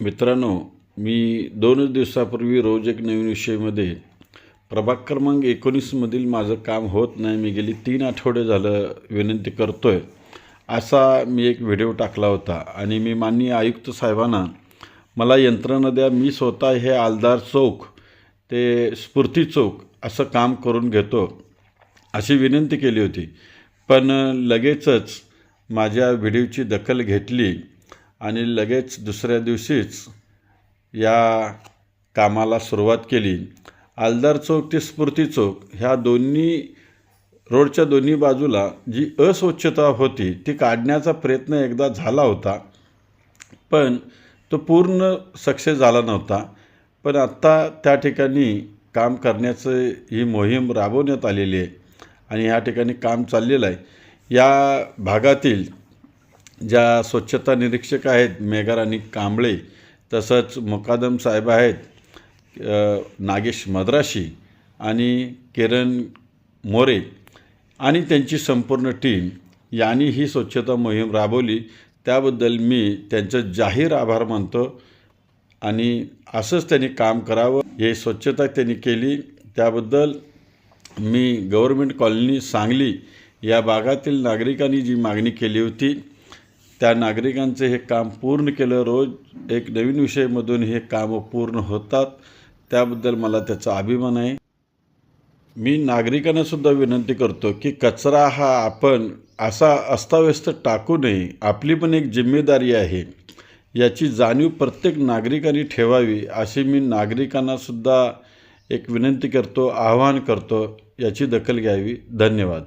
मित्रांनो मी दोनच दिवसापूर्वी रोज एक नवीन विषयमध्ये प्रभाग क्रमांक एकोणीसमधील माझं काम होत नाही. मी गेली तीन आठवडे झालं विनंती करतो आहे असा मी एक व्हिडिओ टाकला होता आणि मी माननीय आयुक्त साहेबांना मला यंत्रणा द्या मी स्वतः हे आलदार चौक ते स्फूर्ती चौक असं काम करून घेतो अशी विनंती केली होती. पण लगेचच माझ्या व्हिडिओची दखल घेतली. आणि लगेच दुसऱ्या दिवशीच या कामाला सुरुवात केली. आलदार चौक ते स्फूर्ती चौक ह्या दोन्ही रोडच्या दोन्ही बाजूला जी अस्वच्छता होती ती काढण्याचा प्रयत्न एकदा झाला होता. पण तो पूर्ण सक्सेस झाला नव्हता. पण आत्ता त्या ठिकाणी काम करण्याचं ही मोहीम राबवण्यात आलेली आहे आणि ह्या ठिकाणी काम चाललेलं आहे. या भागातील ज्या स्वच्छता निरीक्षक आहेत मेघाराणी कांबळे तसंच मुकादम साहेब आहेत नागेश मद्राशी आणि किरण मोरे आणि त्यांची संपूर्ण टीम यांनी ही स्वच्छता मोहीम राबवली. त्याबद्दल मी त्यांचं जाहीर आभार मानतो आणि असंच त्यांनी काम करावं. हे स्वच्छता त्यांनी केली. त्याबद्दल मी गव्हर्मेंट कॉलनी सांगली या भागातील नागरिकांनी जी मागणी केली होती त्या नागरिकांचे हे काम पूर्ण केलं. रोज एक नवीन विषयमधून हे कामं पूर्ण होतात. त्याबद्दल मला त्याचा अभिमान आहे. मी नागरिकांना सुद्धा विनंती करतो की कचरा हा आपण असा अस्ताव्यस्त टाकू नये. आपली पण एक जिम्मेदारी आहे. याची जाणीव प्रत्येक नागरिकांनी ठेवावी अशी मी नागरिकांना सुद्धा एक विनंती करतो आवाहन करतो. याची दखल घ्यावी. धन्यवाद.